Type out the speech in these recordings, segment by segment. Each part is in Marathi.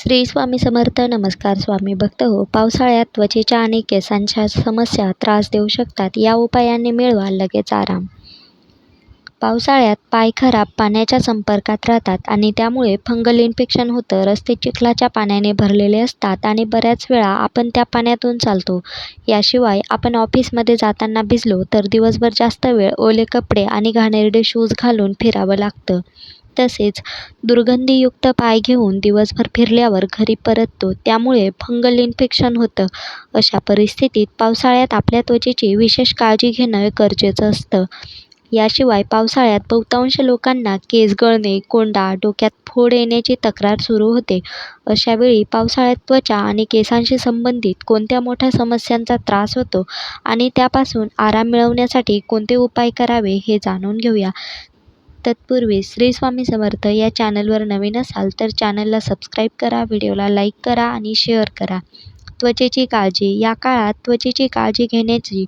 श्री स्वामी समर्थ. नमस्कार स्वामी भक्त हो. पावसाळ्यात त्वचेच्या आणि केसांच्या समस्या त्रास देऊ शकतात. या उपायांनी मिळवा लगेच आराम. पावसाळ्यात पाय खराब पाण्याच्या संपर्कात राहतात आणि त्यामुळे फंगल इन्फेक्शन होतं. रस्ते चिखलाच्या पाण्याने भरलेले असतात आणि बऱ्याच वेळा आपण त्या पाण्यातून चालतो. याशिवाय आपण ऑफिसमध्ये जाताना भिजलो तर दिवसभर जास्त वेळ ओले कपडे आणि घाणेरडे शूज घालून फिरावं लागतं. तसेच दुर्गंधीयुक्त पाय घेऊन दिवसभर फिरल्यावर घरी परततो. त्यामुळे फंगल इन्फेक्शन होतं. अशा परिस्थितीत पावसाळ्यात आपल्या त्वचेची विशेष काळजी घेणं गरजेचं असतं. याशिवाय पावसाळ्यात बहुतांश लोकांना केस गळणे कोंडा डोक्यात फोड येण्याची तक्रार सुरू होते. अशावेळी पावसाळ्यात त्वचा आणि केसांशी संबंधित कोणत्या मोठ्या समस्यांचा त्रास होतो आणि त्यापासून आराम मिळवण्यासाठी कोणते उपाय करावे हे जाणून घेऊया. तत्पूर्वी श्री स्वामी समर्थ या चॅनलवर नवीन असाल तर चॅनलला सबस्क्राईब करा व्हिडिओला लाईक करा आणि शेअर करा. त्वचेची काळजी या काळात त्वचेची काळजी घेण्याची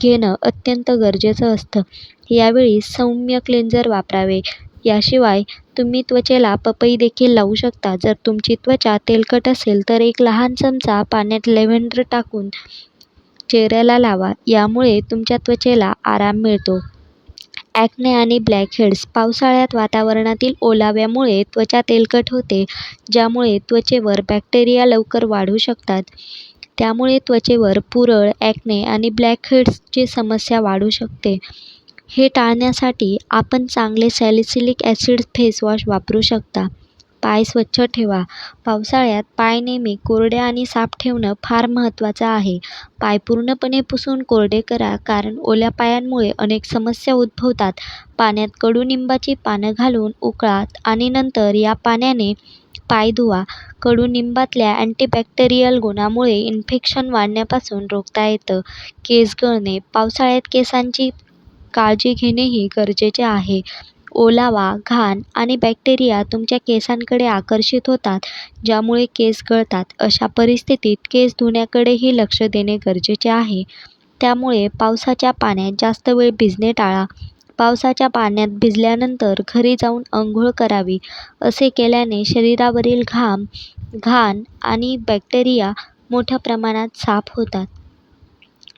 घेणं अत्यंत गरजेचं असतं. यावेळी सौम्य क्लेन्झर वापरावे. याशिवाय तुम्ही त्वचेला पपई देखील लावू शकता. जर तुमची त्वचा तेलकट असेल तर एक लहान चमचा पाण्यात लेव्हेंडर टाकून चेहऱ्याला लावा. यामुळे तुमच्या त्वचेला आराम मिळतो. ॲक्ने आणि ब्लॅकहेड्स पावसाळ्यात वातावरणातील ओलाव्यामुळे त्वचा तेलकट होते ज्यामुळे त्वचेवर बॅक्टेरिया लवकर वाढू शकतात. त्यामुळे त्वचेवर पुरळ ॲक्ने आणि ब्लॅकहेड्सची समस्या वाढू शकते. हे टाळण्यासाठी आपण चांगले सॅलिसिलिक ॲसिड फेसवॉश वापरू शकता. पाय स्वच्छ ठेवा. पावसाळ्यात पाय नेहमी कोरडे आणि साफ ठेवणं फार महत्त्वाचं आहे. पाय पूर्णपणे पुसून कोरडे करा कारण ओल्या पायांमुळे अनेक समस्या उद्भवतात. पाण्यात कडुनिंबाची पानं घालून उकळा आणि नंतर या पाण्याने पाय धुवा. कडुनिंबातल्या अँटीबॅक्टेरियल गुणामुळे इन्फेक्शन वाढण्यापासून रोखता येतं. केस गळणे पावसाळ्यात केसांची काळजी घेणेही गरजेचे आहे. ओलावा घाण आणि बॅक्टेरिया तुमच्या केसांकडे आकर्षित होतात ज्यामुळे केस गळतात. अशा परिस्थितीत केस धुण्याकडेही लक्ष देणे गरजेचे आहे. त्यामुळे पावसाच्या पाण्यात जास्त वेळ भिजणे टाळा. पावसाच्या पाण्यात भिजल्यानंतर घरी जाऊन अंघोळ करावी असे केल्याने शरीरावरील घाम घाण आणि बॅक्टेरिया मोठ्या प्रमाणात साफ होतात.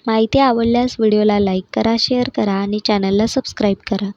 माहिती आवडल्यास व्हिडिओला लाईक करा शेअर करा आणि चॅनलला सबस्क्राईब करा.